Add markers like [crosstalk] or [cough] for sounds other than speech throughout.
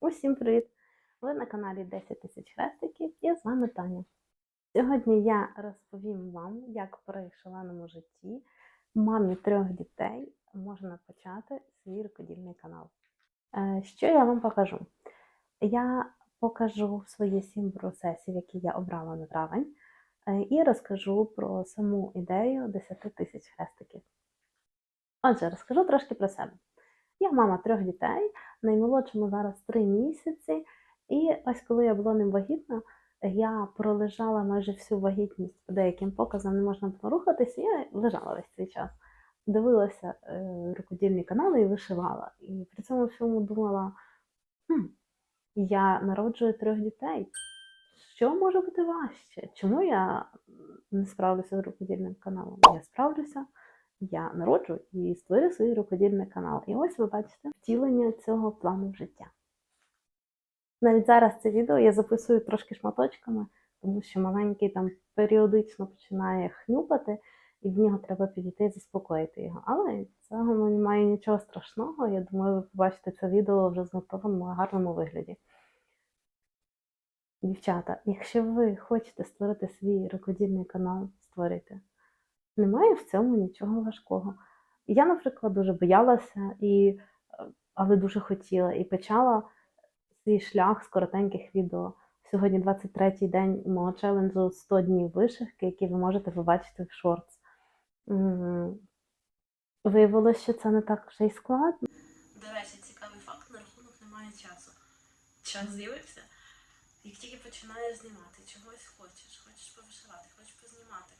Усім привіт! Ви на каналі 10 тисяч хрестиків і з вами Таня. Сьогодні я розповім вам, як при шаленому житті мамі трьох дітей можна почати свій рукодільний канал. Е, Що я вам покажу? Я покажу свої сім процесів, які я обрала на травень, е, і розкажу про саму ідею 10 тисяч хрестиків. Отже, розкажу трошки про себе. Я мама трьох дітей, наймолодшому зараз три місяці. І ось коли я була ним вагітна, я пролежала майже всю вагітність по деяким показам, не можна було рухатися, я лежала весь цей час. Дивилася е, рукодільні канали і вишивала. І при цьому всьому думала: хм, я народжую трьох дітей. Що може бути важче? Чому я не справлюся з рукодільним каналом? Я справлюся, я народжу і створю свій рукодільний канал. І ось ви бачите втілення цього плану в життя. Навіть зараз це відео я записую трошки шматочками, тому що маленький там періодично починає хнюпати, і в нього треба підійти і заспокоїти його. Але цього немає нічого страшного. Я думаю, ви побачите це відео вже з готовому гарному вигляді. Дівчата, якщо ви хочете створити свій рукодільний канал, створюйте. Немає в цьому нічого важкого. Я, наприклад, дуже боялася, і, е, але дуже хотіла і почала свій шлях з коротеньких відео. Сьогодні 23-й день мого челенджу 100 днів вишивки, які ви можете побачити в шортс. Виявилося, що це не так вже й складно. До речі, цікавий факт, на рахунок немає часу. Час з'явився. Як тільки починаєш знімати, чогось хочеш, хочеш повишивати, хочеш познімати.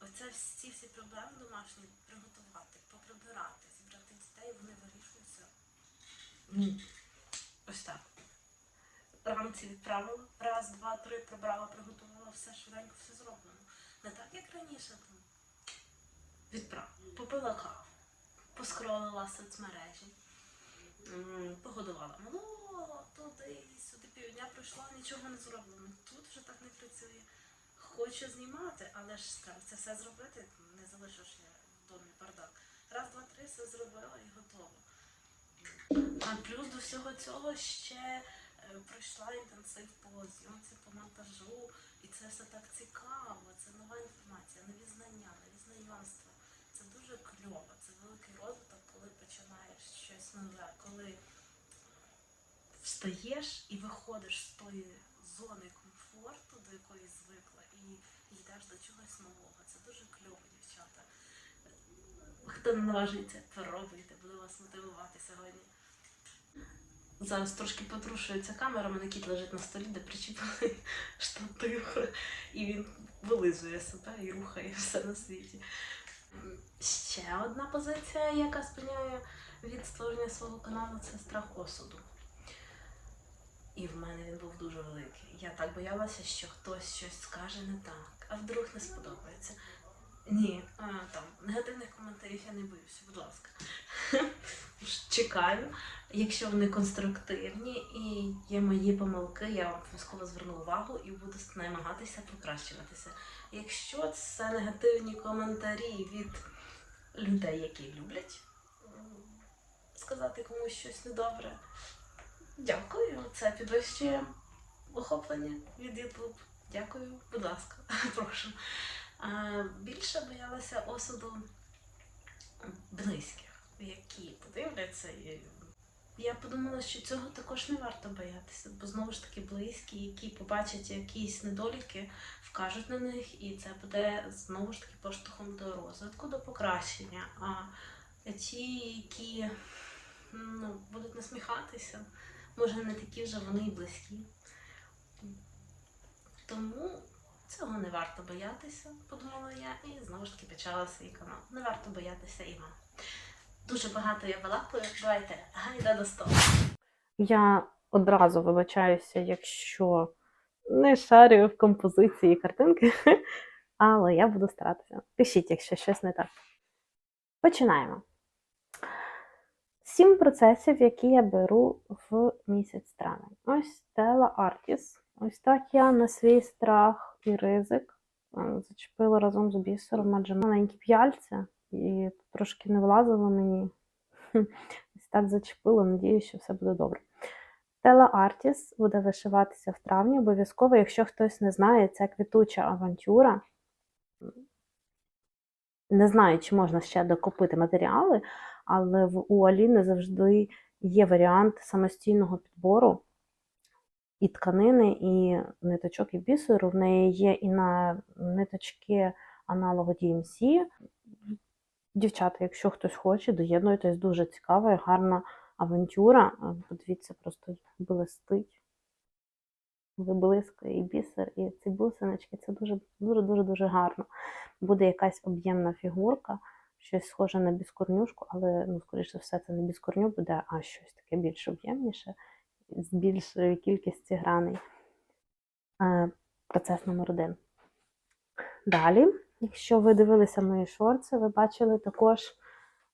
Оце всі всі проблеми домашні приготувати, поприбирати, зібрати дітей, вони вирішуються. Ну, ось так. Ранці відправила, раз, два, три прибрала, приготувала, все швиденько, все зроблено. Не так, як раніше там. Відправ. Попила каву, поскролила соцмережі. Погодувала малого, туди, сюди півдня пройшло, нічого не зроблено. Тут вже так не працює. Хочу знімати, але ж скажу, це все зробити, не залишиш я домі бардак. Раз, два, три, все зробила і готово. А плюс до всього цього ще е, пройшла інтенсив по зйомці, по монтажу, і це все так цікаво. Це нова інформація, нові знання, нові знайомства. Це дуже кльово, це великий розвиток, коли починаєш щось нове, коли встаєш і виходиш з тої зони комфорту, до якої звикла, і йдеш до чогось нового. Це дуже кльово, дівчата. Хто не наважується, пробуйте, буду вас мотивувати сьогодні. Зараз трошки потрушується камера, мене кіт лежить на столі, де причепили [laughs] штатив, і він вилизує себе і рухає все на світі. Ще одна позиція, яка спиняє від створення свого каналу, це страх осуду. І в мене він був дуже великий. Я так боялася, що хтось щось скаже не так, а вдруг не сподобається. Ні, а, там негативних коментарів я не боюся, будь ласка. [laughs] Чекаю. Якщо вони конструктивні і є мої помилки, я вам обов'язково зверну увагу і буду намагатися покращуватися. Якщо це негативні коментарі від людей, які люблять сказати комусь щось недобре, дякую. Це підвищує охоплення від YouTube. Дякую, будь ласка, [laughs] прошу. Більше боялася осуду близьких, які подивляться. Я подумала, що цього також не варто боятися, бо знову ж таки близькі, які побачать якісь недоліки, вкажуть на них, і це буде знову ж таки поштовхом до розвитку, до покращення. А ті, які ну, будуть насміхатися, може не такі вже вони і близькі. Тому цього не варто боятися, подумала я, і знову ж таки почала свій канал. Не варто боятися і вам. Дуже багато я балакаю. Давайте, гайда до столу. Я одразу вибачаюся, якщо не шарю в композиції картинки, [laughs] але я буду старатися. Пишіть, якщо щось не так. Починаємо. Сім процесів, які я беру в місяць травень. Ось Stella Artis. Ось так я на свій страх і ризик е, зачепила разом з бісером, адже маленькі п'яльця, і трошки не влазило мені. Ось так зачепило, надіюсь, що все буде добре. Стела Артіс буде вишиватися в травні. Обов'язково, якщо хтось не знає, це квітуча авантюра. Не знаю, чи можна ще докупити матеріали, але в у Аліни завжди є варіант самостійного підбору і тканини, і ниточок, і бісеру. В неї є і на ниточки аналогу DMC. Дівчата, якщо хтось хоче, доєднуйтесь, дуже цікава і гарна авантюра. Подивіться, просто блистить. Виблискує і бісер, і ці бусиночки. Це дуже дуже дуже дуже гарно. Буде якась об'ємна фігурка, щось схоже на біскорнюшку, але ну, скоріше все, це не біскорню буде, а щось таке більш об'ємніше, з більшою кількістю граней. Е, Процес номер один. Далі, якщо ви дивилися мої шорти, ви бачили також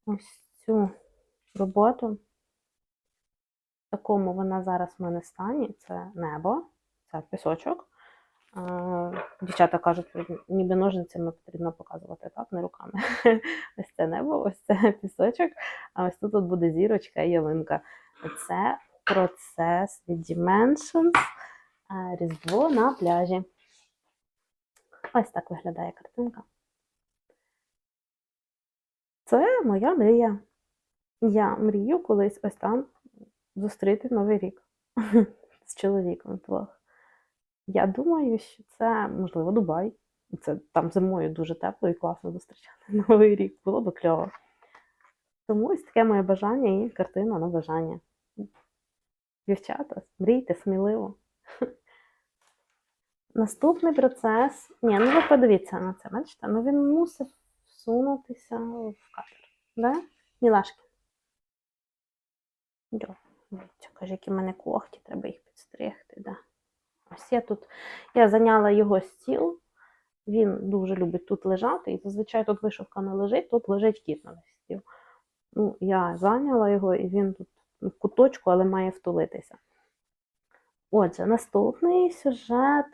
ось цю роботу. В такому вона зараз в мене стані. Це небо, це пісочок. Дівчата кажуть, ніби ножницями потрібно показувати, так, не руками. [laughs] Ось це небо, ось це пісочок, а ось тут от буде зірочка і ялинка. Це процес від Dimensions Різдво на пляжі. Ось так виглядає картинка. Це моя мрія. Я мрію колись ось там зустріти Новий рік [laughs] з чоловіком вдвох. Я думаю, що це, можливо, Дубай. Це там зимою дуже тепло і класно зустрічати [laughs] Новий рік. Було би кльово. Тому ось таке моє бажання і картина на бажання. Дівчата, мрійте сміливо. [laughs] Наступний процес. Ні, ну ви подивіться на це, бачите? Ну він мусив всунутися в кадр. Да? Мілашки. Йо, каже, які в мене когті, треба їх підстригти. Да. Ось я тут я зайняла його стіл. Він дуже любить тут лежати, і зазвичай тут вишивка не лежить, тут лежить кіт на стіл. Ну, я зайняла його, і він тут в куточку, але має втулитися. Отже, наступний сюжет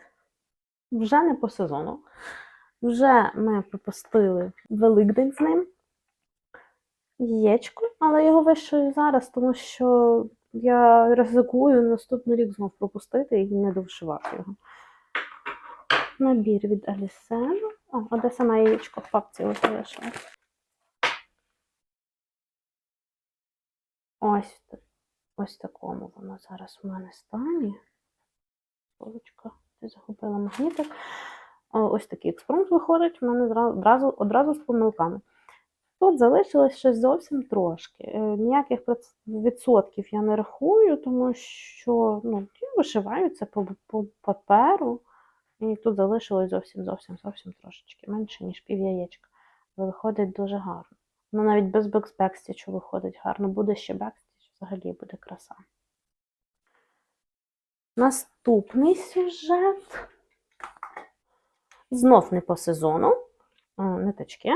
вже не по сезону. Вже ми пропустили Великдень з ним. Яєчко, але його вишию зараз, тому що я ризикую наступний рік знов пропустити і не довшивати його. Набір від Алісену. О, а де саме яєчко в папці ось залишилось. Ось, ось такому воно зараз в мене стані. Полочка, ти загубила магнітик. Ось такий експромт виходить, в мене одразу, одразу з помилками. Тут залишилось ще зовсім трошки. Е, Ніяких відсотків я не рахую, тому що ну, вишиваю це по, по паперу. І тут залишилось зовсім зовсім зовсім трошечки менше, ніж пів яєчка. Виходить дуже гарно. Ну навіть без бекс- бекстічу виходить гарно. Буде ще бекстіч, взагалі буде краса. Наступний сюжет. Знов не по сезону. Е, Ниточки.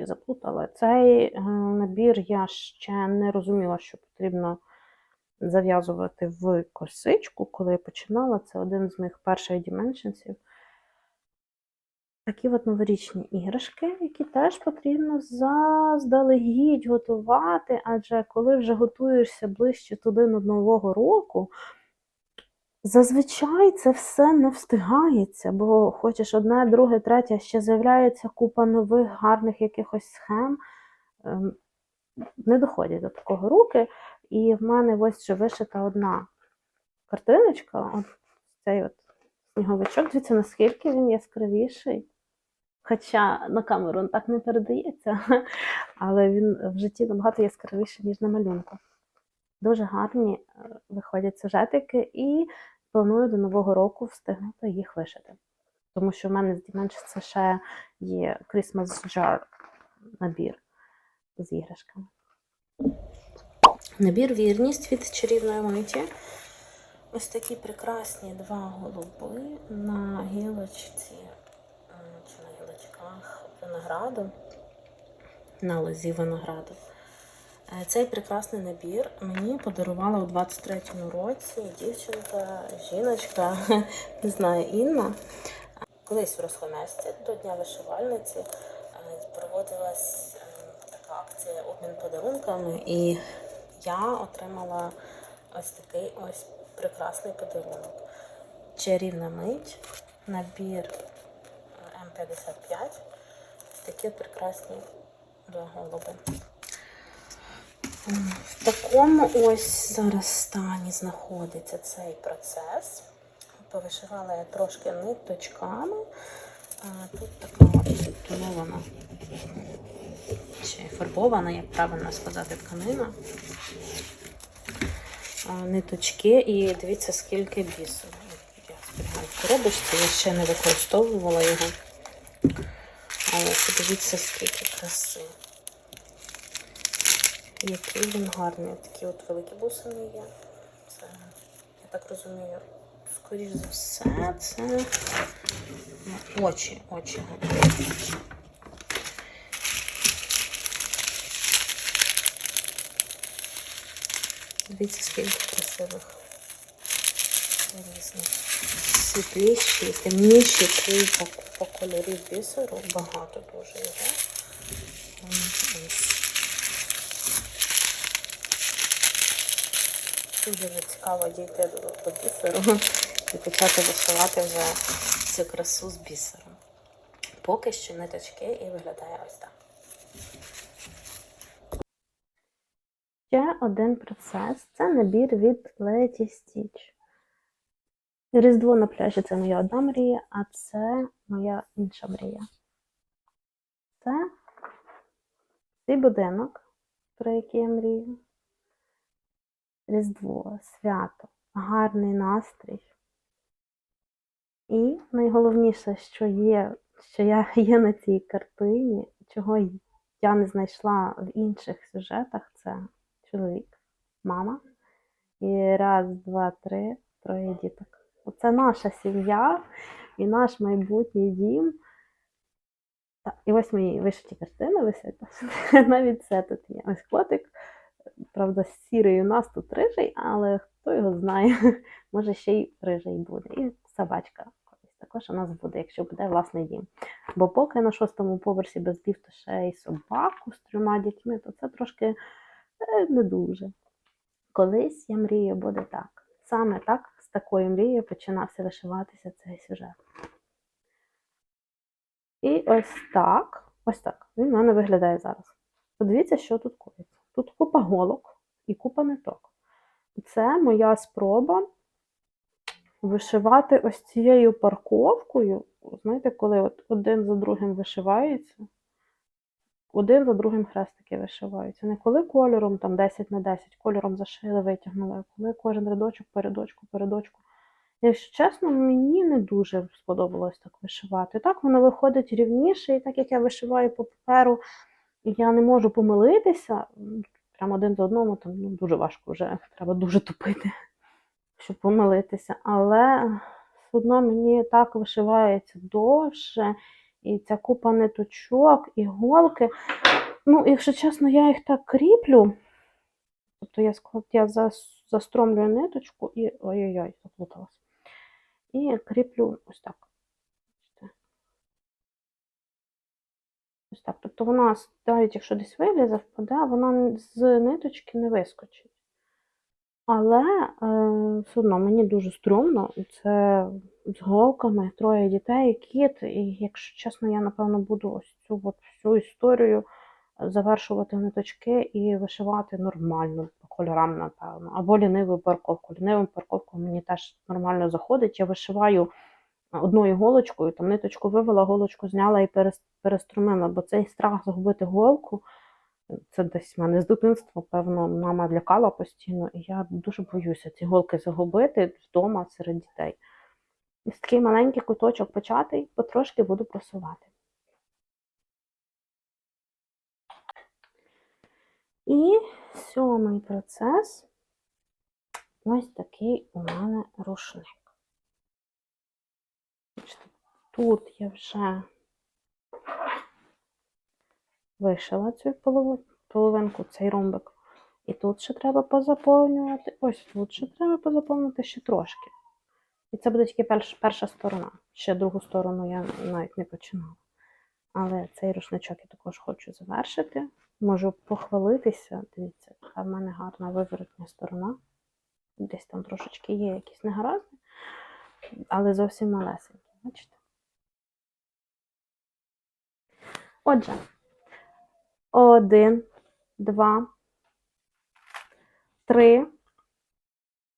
Трошки заплутала. Цей е, набір я ще не розуміла, що потрібно зав'язувати в косичку. Коли я починала, це один з моїх перших діменшенсів. Такі от новорічні іграшки, які теж потрібно заздалегідь готувати, адже коли вже готуєшся ближче туди до Нового року, зазвичай це все не встигається, бо хочеш одне, друге, третє, ще з'являється купа нових гарних якихось схем. Ем, Не доходять до такого руки. І в мене ось вже вишита одна картиночка, от цей от сніговичок. Дивіться, наскільки він яскравіший. Хоча на камеру так не передається, [laughs] але він в житті набагато яскравіший, ніж на малюнку. Дуже гарні е, виходять сюжетики, і планую до Нового року встигнути їх вишити. Тому що в мене з ще є Christmas Jar набір з іграшками. Набір вірність від чарівної миті. Ось такі прекрасні два голуби на гілочці, е, чи на гілочках винограду, на лозі винограду. Е, Цей прекрасний набір мені подарувала у 23-му році дівчинка, жіночка, [laughs] не знаю, Інна. Колись в Росхоместі до Дня вишивальниці е, проводилась е, така акція обмін подарунками, і я отримала ось такий ось прекрасний подарунок. Чарівна мить, набір е, М55. Ось такі прекрасні два голуби. В такому ось зараз стані знаходиться цей процес. Повишивала я трошки ниточками. Тут така тонована чи фарбована, як правильно сказати, тканина. Ниточки і дивіться, скільки бісу. Я зберігаю в коробочці, я ще не використовувала його. Але подивіться, скільки краси. Який він гарний. Такі от великі бусини є. Це, я так розумію, скоріш за все, це очі, очі. Дивіться, скільки красивих різних. Світліші, темніші по кольорі бісеру. Багато дуже його. М, ось. Дуже цікаво дійти до, бісеру і почати вишивати вже цю красу з бісером. Поки що ниточки і виглядає ось так. Ще один процес це набір від Leti Stitch. Різдво на пляжі це моя одна мрія, а це моя інша мрія. Це цей будинок, про який я мрію. Різдво, свято, гарний настрій. І найголовніше, що є, що я [laughs] є на цій картині, чого я не знайшла в інших сюжетах, це чоловік, мама. І раз, два, три, троє діток. Оце наша сім'я і наш майбутній дім. І ось мої вишиті картини висять. [laughs] Навіть це тут є. Ось котик. Правда, сірий у нас тут рижий, але хто його знає, [laughs] може ще й рижий буде. І собачка також у нас буде, якщо буде власний дім. Бо поки на шостому поверсі без ліфту ще й собаку з трьома дітьми, то це трошки е, не дуже. Колись я мрію буде так. Саме так, з такою мрією починався вишиватися цей сюжет. І ось так, ось так, він в мене виглядає зараз. Подивіться, що тут коїться. Тут купа голок і купа ниток. Це моя спроба вишивати ось цією парковкою. Знаєте, коли от один за другим вишивається, один за другим хрестики вишиваються. Не коли кольором там 10 на 10, кольором зашили, витягнули, а коли кожен рядочок, передочку, передочку. Якщо чесно, мені не дуже сподобалось так вишивати. Так воно виходить рівніше, і так як я вишиваю по паперу, я не можу помилитися. Прямо один за одному там ну, дуже важко вже, треба дуже тупити, щоб помилитися. Але все одно мені так вишивається довше, і ця купа ниточок, іголки. Ну, якщо чесно, я їх так кріплю. Тобто я я зас- застромлюю ниточку і. Ой-ой-ой, заплуталась. І кріплю ось так. Бачите? Так. Тобто вона, навіть якщо десь вилізе, впаде, вона з ниточки не вискочить. Але е, все одно мені дуже стрьомно. Це з голками, троє дітей, кіт. І якщо чесно, я напевно буду ось цю от всю історію завершувати ниточки і вишивати нормально по кольорам, напевно. Або ліниву парковку. Ліниву парковку мені теж нормально заходить. Я вишиваю одною голочкою, там ниточку вивела, голочку зняла і переструмила, бо цей страх загубити голку. Це десь в мене з дитинства, певно, мама лякала постійно, і я дуже боюся ці голки загубити вдома серед дітей. Ось такий маленький куточок початий, потрошки буду просувати. І сьомий процес ось такий у мене рушник. Тут я вже вишила цю половинку, цей ромбик. І тут ще треба позаповнювати. Ось тут ще треба позаповнити ще трошки. І це буде тільки перш, перша сторона. Ще другу сторону я навіть не починала. Але цей рушничок я також хочу завершити. Можу похвалитися. Дивіться, яка в мене гарна виворотня сторона. Десь там трошечки є якісь негаразди, але зовсім малесенькі. Бачите? Отже, один, два, три,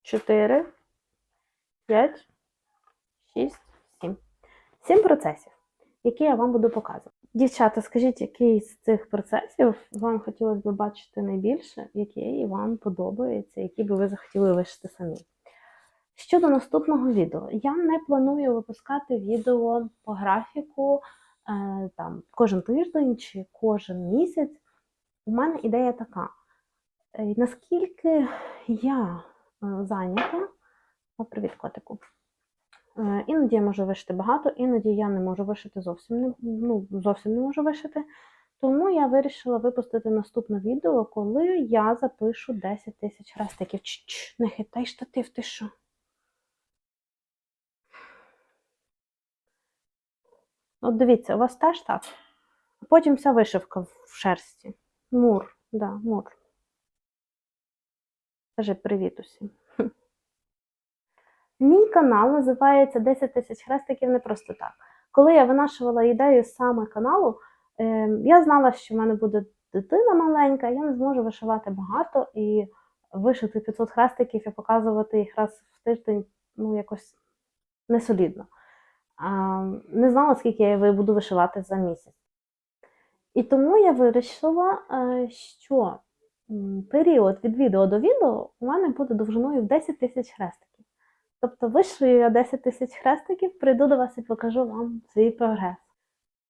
чотири, п'ять, шість, сім. Сім процесів, які я вам буду показувати. Дівчата, скажіть, який з цих процесів вам хотілося б бачити найбільше, який вам подобається, які би ви захотіли вишити самі. Щодо наступного відео, я не планую випускати відео по графіку там, кожен тиждень чи кожен місяць. У мене ідея така: е, наскільки я е, зайнята, о, привіт, котику. Е, Іноді я можу вишити багато, іноді я не можу вишити зовсім не, ну, зовсім не можу вишити. Тому я вирішила випустити наступне відео, коли я запишу 10 тисяч хрестиків. Чш, не хитай штатив, ти що? От дивіться, у вас теж так. Потім вся вишивка в шерсті. Мур, да, мур. Скажи привіт усім. [laughs] Мій канал називається 10 тисяч хрестиків не просто так. Коли я винашувала ідею саме каналу, е, я знала, що в мене буде дитина маленька, я не зможу вишивати багато і вишити 500 хрестиків і показувати їх раз в тиждень, ну, якось несолідно. Не знала, скільки я буду вишивати за місяць. І тому я вирішила, е, що період від відео до відео у мене буде довжиною в 10 тисяч хрестиків. Тобто вишию я 10 тисяч хрестиків, прийду до вас і покажу вам свій прогрес.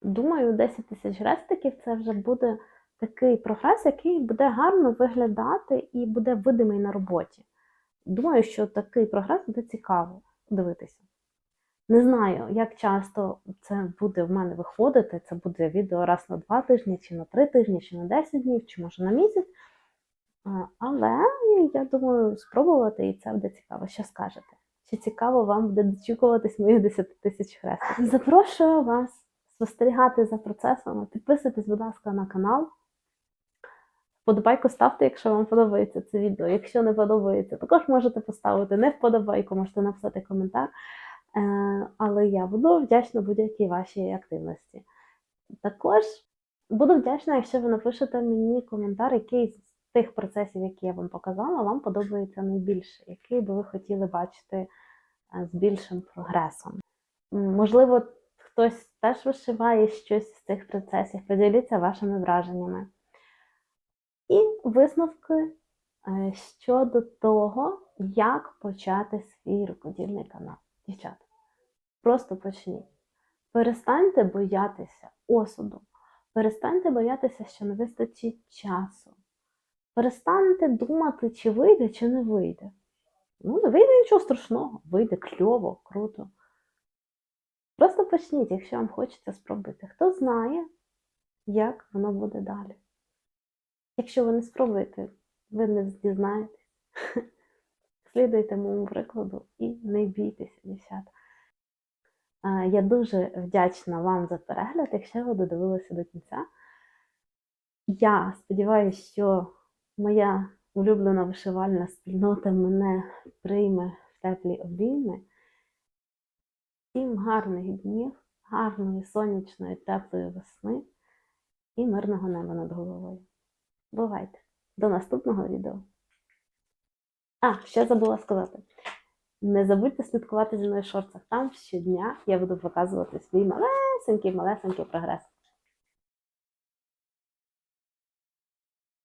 Думаю, 10 тисяч хрестиків це вже буде такий прогрес, який буде гарно виглядати і буде видимий на роботі. Думаю, що такий прогрес буде цікаво дивитися. Не знаю, як часто це буде в мене виходити. Це буде відео раз на два тижні, чи на три тижні, чи на 10 днів, чи може на місяць. Але я думаю, спробувати і це буде цікаво. Що скажете? Чи цікаво вам буде дочікуватись моїх 10 тисяч хрестиків? Запрошую вас спостерігати за процесом. Підписуйтесь, будь ласка, на канал. Вподобайку ставте, якщо вам подобається це відео. Якщо не подобається, також можете поставити не вподобайку, можете написати коментар. Е, Але я буду вдячна будь-якій вашій активності. Також буду вдячна, якщо ви напишете мені коментар, який з тих процесів, які я вам показала, вам подобається найбільше, який би ви хотіли бачити е, з більшим прогресом. Можливо, хтось теж вишиває щось з цих процесів, поділіться вашими враженнями. І висновки е, щодо того, як почати свій рукодільний канал. Дівчата, просто почніть. Перестаньте боятися осуду. Перестаньте боятися, що не вистачить часу. Перестаньте думати, чи вийде, чи не вийде. Ну, не вийде нічого страшного, вийде кльово, круто. Просто почніть, якщо вам хочеться спробувати. Хто знає, як воно буде далі. Якщо ви не спробуєте, ви не дізнаєтесь. Слідуйте моєму прикладу і не бійтеся, дівчата. Я дуже вдячна вам за перегляд, якщо ви додивилися до кінця. Я сподіваюся, що моя улюблена вишивальна спільнота мене прийме в теплі обійми. Всім гарних днів, гарної сонячної, теплої весни і мирного неба над головою. Бувайте! До наступного відео! А, ще забула сказати. Не забудьте слідкувати зі мною в шорцах. Там щодня я буду показувати свій малесенький, малесенький прогрес.